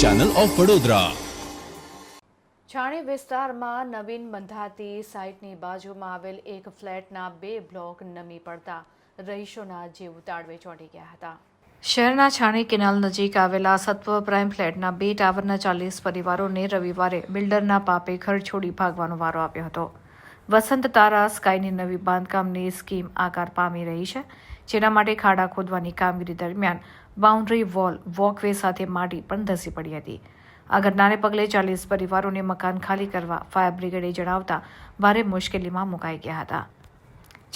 Channel of Vadodara છાણી વિસ્તારમાં નવીન બંધાતી સાઇટની બાજુમાં આવેલ એક ફ્લેટના બે બ્લોક નમી પડતા રહીશોના જીવ તાળવે ચોંટી ગયા હતા. શહેરના છાણી કેનાલ નજીક આવેલા સત્વ પ્રાઇમ ફ્લેટના બે ટાવરના ચાલીસ પરિવારોને રવિવારે બિલ્ડરના પાપે ઘર છોડી ભાગવાનો વારો આવ્યો હતો. વસંત તારા સ્કાયની નવી બાંધકામની સ્કીમ આકાર પામી રહી છે, જેના માટે ખાડા ખોદવાની કામગીરી દરમિયાન બાઉન્ડ્રી વોલ, વોકવે સાથે માટી પણ ધસી પડી હતી. આ ઘટનાને પગલે ચાલીસ પરિવારોને મકાન ખાલી કરવા ફાયર બ્રિગેડે જણાવતા ભારે મુશ્કેલીમાં મુકાઈ ગયા હતા.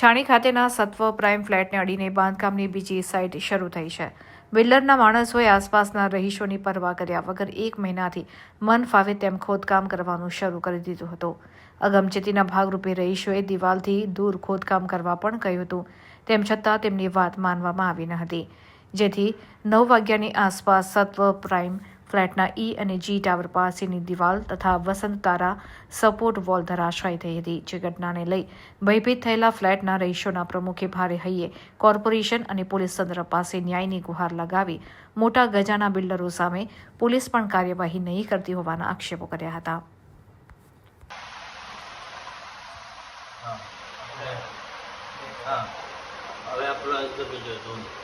છાણી ખાતેના સત્વ પ્રાઇમ ફ્લેટને અડીને બાંધકામની બીજી સાઇટ શરૂ થઈ છે. બિલ્ડરના માણસોએ આસપાસના રહીશોની પરવા કર્યા વગર એક મહિનાથી મન ફાવે તેમ ખોદકામ કરવાનું શરૂ કરી દીધું હતું. અગમચેતીના ભાગરૂપે રહીશોએ દિવાલથી દૂર ખોદકામ કરવા પણ કહ્યું હતું. તેમ છતાં તેમની વાત માનવામાં આવી ન હતી. જેથી નવ વાગ્યાની આસપાસ સત્વ પ્રાઇમ ફ્લેટના ઈ અને જી ટાવર પાસેની દિવાલ તથા વસંત તારા સપોર્ટ વોલ ધરાશાયી થઈ હતી, જે ઘટનાને લઈ ભયભીત થયેલા ફ્લેટના રહીશોના પ્રમુખે ભારે હૈયે કોર્પોરેશન અને પોલીસ તંત્ર પાસે ન્યાયની ગુહાર લગાવી મોટા ગજાના બિલ્ડરો સામે પોલીસ પણ કાર્યવાહી નહીં કરતી હોવાના આક્ષેપો કર્યા હતા. હવે આપણો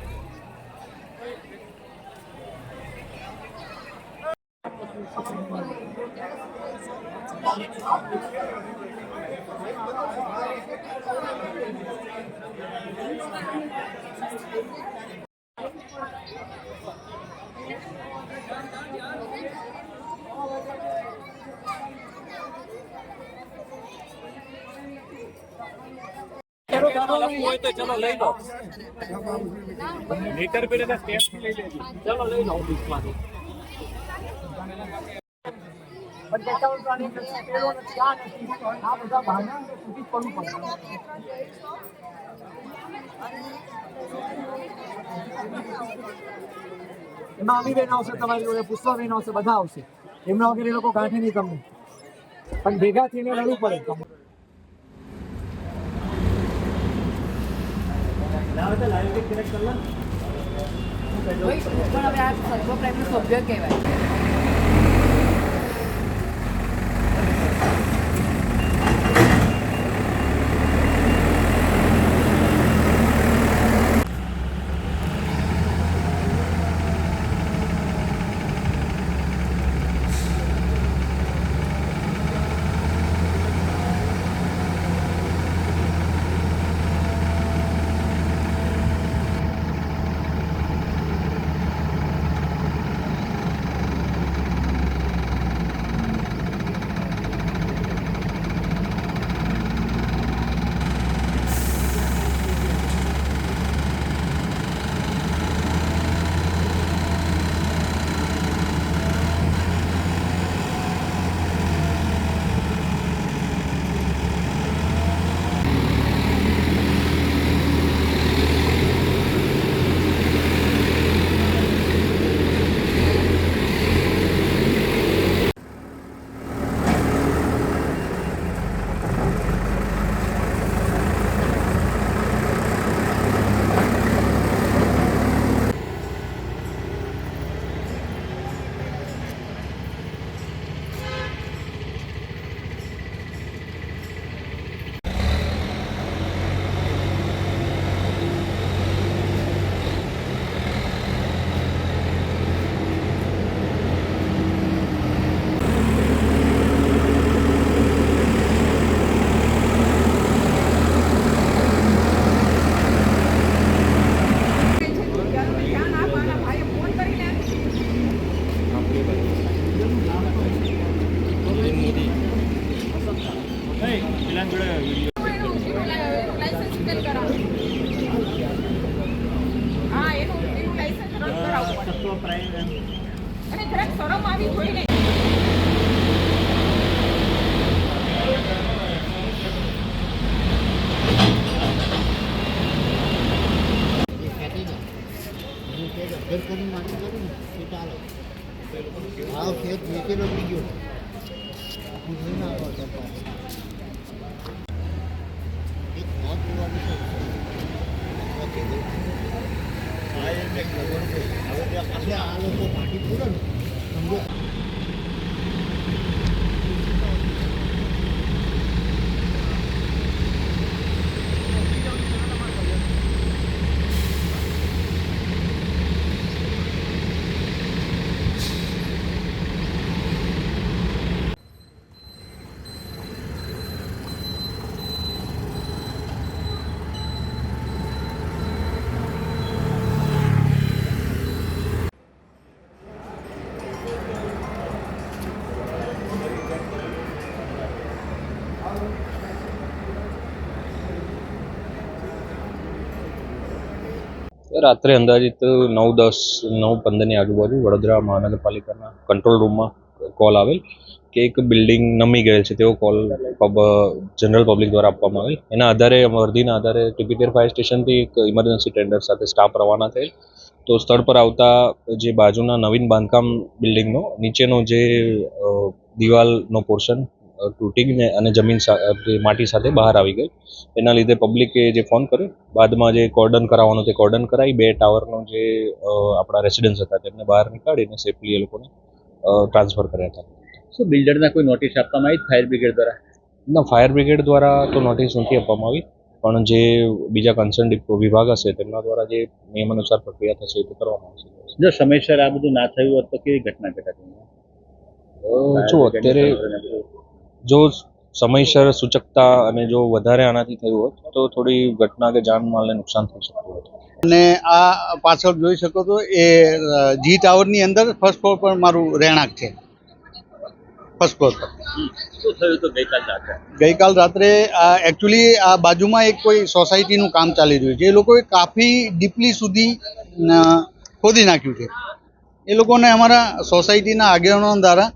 બીજો અમી. એમાં અમીબેન આવશે, તમારી જોડે પુષ્પાબેન આવશે, બધા આવશે એમના વગેરે લોકો ગાંઠે નહીં તમને પણ ભેગા થઈને લડવું પડે પણ હવે આ સર્વ પ્રાઇમનો સભ્ય કહેવાય. વપરાય અને જરાક શરમ આવી જોઈએ ખેત કરી માટી એક મોત હવે આ લોકો પાટી પૂરણ સમજો? રાત્રે અંદાજિત નવ દસ, નવ પંદરની આજુબાજુ વડોદરા મહાનગરપાલિકાના કંટ્રોલ રૂમમાં કોલ આવેલ કે એક બિલ્ડિંગ નમી ગયેલ છે તેવો કોલ પબ જનરલ પબ્લિક દ્વારા આપવામાં આવેલ. એના આધારે વર્ધીના આધારે ટીપીકેર ફાયર સ્ટેશનથી એક ઇમરજન્સી ટેન્ડર સાથે સ્ટાફ રવાના થયેલ. તો સ્થળ પર આવતા જે બાજુના નવીન બાંધકામ બિલ્ડિંગનો નીચેનો જે દિવાલનો પોર્શન તૂટીને અને જમીન માટી સાથે બહાર આવી ગઈ. એના લીધે પબ્લિકે જે ફોન કર્યો બાદમાં જે કોર્ડન કરાવવાનું તે કોર્ડન કરાવી બે ટાવરનો જે આપણા રેસિડન્સ હતા તેમને બહાર નીકાળીને સેફલી એ લોકોને ટ્રાન્સફર કર્યા હતા. શું બિલ્ડરના કોઈ નોટિસ આપવામાં આવી ફાયર બ્રિગેડ દ્વારા? ના ફાયર બ્રિગેડ દ્વારા તો નોટિસ નથી આપવામાં આવી. પણ જે બીજા કન્સર્ન વિભાગ હશે તેમના દ્વારા જે નિયમ અનુસાર પ્રક્રિયા થશે એ તો કરવામાં આવશે. જો સમયસર આ બધું ના થયું હોત તો કેવી ઘટના ઘટાતી જો અત્યારે જો સમયસર સૂચકતા અને જો વધારે આનાથી થયું હોત તો થોડી ઘટના કે જાનમાલને નુકસાન થઈ શકતું હતું અને આ પાછળ જોઈ શકો તો એ જી ટાવરની અંદર ફર્સ્ટ ફ્લોર પર મારું રહેણાંક છે. ફર્સ્ટ ફ્લોર પર. શું થયું તો ગઈકાલ રાત્રે? ગઈકાલ રાત્રે આ એકચ્યુઅલી આ બાજુમાં એક કોઈ સોસાયટીનું કામ ચાલી રહ્યું છે. એ લોકોએ કાફી ડીપલી સુધી ખોદી નાખ્યું છે. એ લોકોને અમારા સોસાયટીના આગેવાનો દ્વારા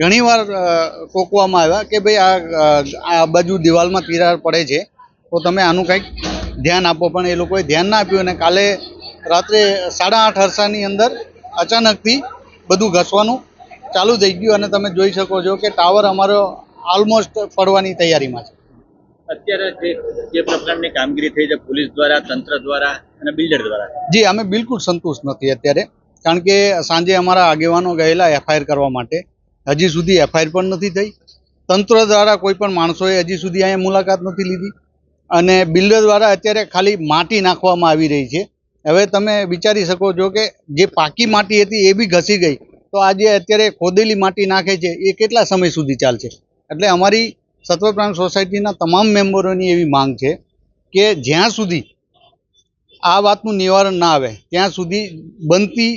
ઘણીવાર ટોકવામાં આવ્યા કે ભાઈ આ આ બાજુ દિવાલમાં તિરાડ પડે છે તો તમે આનું કંઈક ધ્યાન આપો. પણ એ લોકોએ ધ્યાન ના આપ્યું અને કાલે રાત્રે સાડા આઠ અરસાની અંદર અચાનકથી બધું ઘસવાનું ચાલુ થઈ ગયું અને તમે જોઈ શકો છો કે ટાવર અમારો ઓલમોસ્ટ ફરવાની તૈયારીમાં છે. અત્યારે જે જે પ્રકારની કામગીરી થઈ છે પોલીસ દ્વારા તંત્ર દ્વારા અને બિલ્ડર દ્વારા? જી અમે બિલકુલ સંતુષ્ટ નથી અત્યારે કારણ કે સાંજે અમારા આગેવાનો ગયેલા એફઆઈઆર કરવા માટે. હજી સુધી એફઆઈઆર પણ નથી થઈ. તંત્ર દ્વારા કોઈ પણ માણસોએ હજી સુધી અહીંયા મુલાકાત નથી લીધી. અને બિલ્ડર દ્વારા અત્યારે ખાલી માટી નાખવામાં આવી રહી છે. હવે તમે વિચારી શકો છો કે જે પાકી માટી હતી એ બી ઘસી ગઈ. તો આજે અત્યારે ખોદેલી માટી નાખે છે. એ કેટલા સમય સુધી ચાલશે? એટલે અમારી સત્વપ્રાણ સોસાયટીના તમામ મેમ્બરોની એવી માંગ છે કે જ્યાં સુધી આ વાતનું નિવારણ ના આવે. ત્યાં સુધી બનતી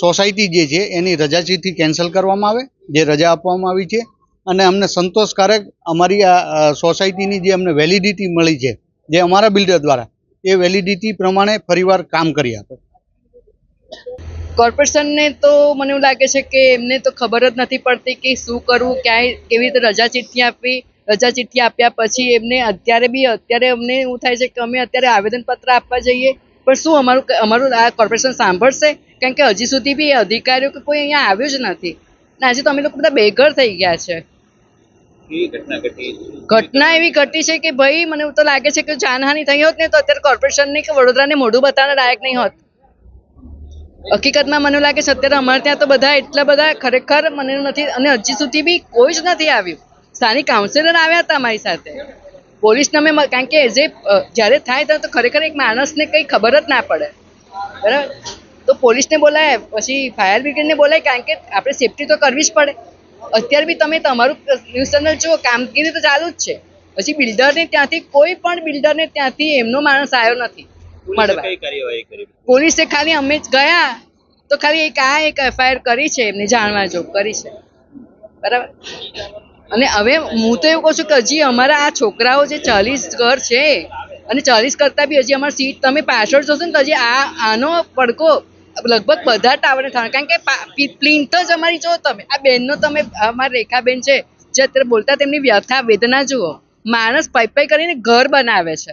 સોસાયટી જે છે, એની રજા ચિઠ્ઠી કેન્સલ કરવામાં આવે, જે રજા આપવામાં આવી છે. અને અમને સંતોષકારક અમારી આ સોસાયટીની જે અમને વેલિડિટી મળી છે, જે અમારા બિલ્ડર દ્વારા, એ વેલિડિટી પ્રમાણે ફરીવાર કામ કરી આપે. કોર્પોરેશનને તો મને એવું લાગે છે કે એમને તો ખબર જ નથી પડતી કે શું કરવું, ક્યાંય કેવી રીતે રજા ચિઠ્ઠી આપવી. રજા ચિઠ્ઠી આપ્યા પછી એમને અત્યારે બી અત્યારે અમને એવું થાય છે કે અમે અત્યારે આવેદનપત્ર આપવા જઈએ. પણ શું અમારું અમારું આ કોર્પોરેશન સાંભળશે? કારણ કે હજી સુધી બી અધિકારીઓ કે કોઈ અહીંયા આવ્યું જ નથી. ને આજે તો અમે લોકો બધા બેઘર થઈ ગયા છે. ઘટના એવી ઘટી છે કે ભાઈ મને એવું તો લાગે છે કે જાનહાનિ થઈ હોત ને તો અત્યારે કોર્પોરેશનની કે વડોદરાને મોઢું બતાવવાના લાયક નહીં હોત. હકીકતમાં મને લાગે છે અત્યારે અમારે ત્યાં તો બધા એટલા બધા ખરેખર મને નથી અને હજી સુધી બી કોઈ જ નથી આવ્યું. સ્થાનિક કાઉન્સિલર આવ્યા હતા અમારી સાથે. પોલીસને અમે કારણ કે એઝ એ જ્યારે થાય ત્યારે તો ખરેખર એક માણસને કંઈ ખબર જ ના પડે. બરાબર? તો પોલીસને બોલાય પછી ફાયર બ્રિગેડને બોલાય કારણ કે આપણે સેફટી તો કરવી જ પડે. અત્યારે બી તમે તમારું ન્યૂઝ ચેનલ જુઓ કામગીરી તો ચાલુ જ છે. પછી બિલ્ડરને ત્યાંથી કોઈ પણ બિલ્ડરને ત્યાંથી એમનો માણસ આવ્યો નથી મળવા. પોલીસે ખાલી અમે જ ગયા તો ખાલી એક આ એક એફઆઈઆર કરી છે એમને જાણવા જો કરી છે. બરાબર? અને હવે હું તો એવું કહું છું કે હજી અમારા આ છોકરાઓ જે ચાલીસ ઘર છે, અને ચાલીસ કરતાં બી હજી અમારી સીટ તમે પાછળ જોશો ને તો હજી આ, આનો પડકો લગભગ બધા ટાવરને થવાનો કારણ કે પ્લિન્થ જ અમારી, જો તમે, આ બેનનો તમે અમારી રેખાબેન છે, જે અત્યારે બોલતા તેમની વ્યથા, વેદના જુઓ. માણસ પાઈ પાઈ કરીને ઘર બનાવે છે.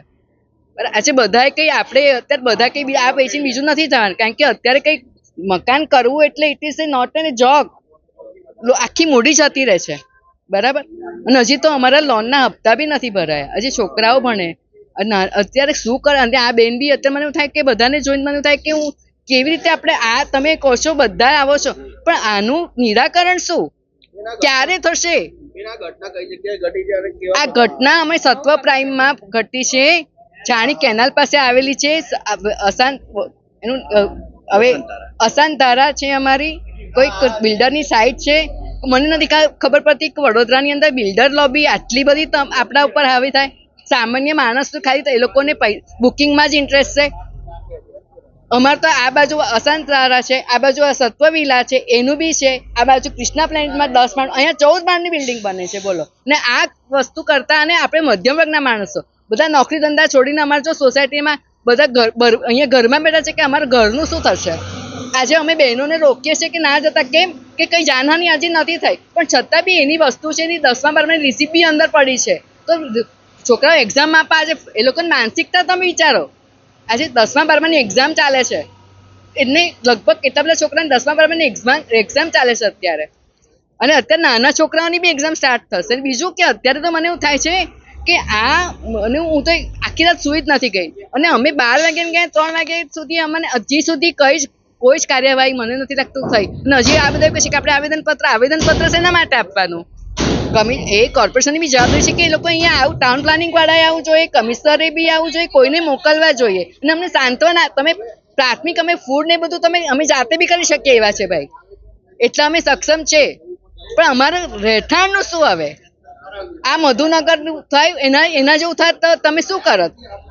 બરાબર આજે બધાએ કંઈ આપણે, અત્યારે બધા કંઈ આ પૈસા બીજું નથી થવાનું કારણ કે અત્યારે કંઈ મકાન કરવું એટલે it is a not an job આખી મૂડી જતી રહે છે. બરાબર? અને હજી તો અમારા લોનના હપ્તા બી નથી ભરાયા. હજી છોકરાઓ ભણે. અત્યારે શું કરે, અને આ બેન બી અત્યારે મને એવું થાય કે બધાને જોઈને મને થાય કે હું કેવી રીતે આપણે આ, તમે કહો છો બધા આવો છો. પણ આનું નિરાકરણ શું? ક્યારે થશે? આ ઘટના અમે સત્વ પ્રાઇમમાં ઘટી છે. જાણી કેનાલ પાસે આવેલી છે. અશાંત એનું હવે અસાન ધારા છે અમારી. કોઈક બિલ્ડરની સાઇટ છે. મને નથી ખબર પડતી કે વડોદરાની અંદર બિલ્ડર લોબી આટલી બધી આપણા ઉપર હાવી થાય. સામાન્ય માણસ તો ખાલી એ લોકોને બુકિંગમાં જ ઇન્ટરેસ્ટ છે. અમારે તો આ બાજુ અશાંત તારા છે, આ બાજુ આ સત્વ વિલા છે, એનું બી છે. આ બાજુ કૃષ્ણા પ્લાન્ટમાં દસ માળ અહીંયા ચૌદ માળની બિલ્ડિંગ બને છે, બોલો. ને આ વસ્તુ કરતા અને આપણે મધ્યમ વર્ગના માણસો, બધા નોકરી ધંધા છોડીને અમારે જો સોસાયટીમાં બધા ઘર અહીંયા ઘરમાં બેઠા છે કે અમારા ઘરનું શું થશે? આજે અમે બહેનોને રોકીએ છીએ કે ના જતા, કેમ કે કંઈ જાનહાની આજે નથી થઈ. પણ છતાં બી એની વસ્તુ છે એની દસમા બારમાની રિસીપ્ટ બી અંદર પડી છે. તો છોકરાઓ એક્ઝામ આપવા આજે એ લોકોની માનસિકતા તમે વિચારો. આજે દસમા બારમાની એક્ઝામ ચાલે છે. એમને લગભગ કેટલા બધા છોકરાને દસમા બારમાની એક્ઝામ એક્ઝામ ચાલે છે અત્યારે. અને અત્યારે નાના છોકરાઓની બી એક્ઝામ સ્ટાર્ટ થશે. બીજું કે અત્યારે તો મને એવું થાય છે કે આ મને હું તો આખી રાત સુઈ જ નથી ગઈ. અને અમે બાર વાગ્યાને ગયા ત્રણ વાગ્યા સુધી અમને હજી સુધી કઈ જ કોઈ જ કાર્યવાહી મને નથી લાગતું થઈ. અને હજી આ બધા કહે છે કે આપણે આવેદનપત્ર આવેદનપત્ર શેના માટે આપવાનું? કમિ, એ કોર્પોરેશનની બી જવાબદારી છે કે એ લોકો અહીંયા આવું ટાઉન પ્લાનિંગ વાળાએ આવવું જોઈએ, કમિશનરે બી આવવું જોઈએ, કોઈને મોકલવા જોઈએ. અને અમને સાંત્વના, તમે પ્રાથમિક, અમે ફૂડ ને બધું તમે, અમે જાતે બી કરી શકીએ એવા છે ભાઈ. એટલા અમે સક્ષમ છે. પણ અમારે રહેઠાણનું શું હવે આ મધુનગરનું થયું, એના એના જેવું થાય તો તમે શું કરત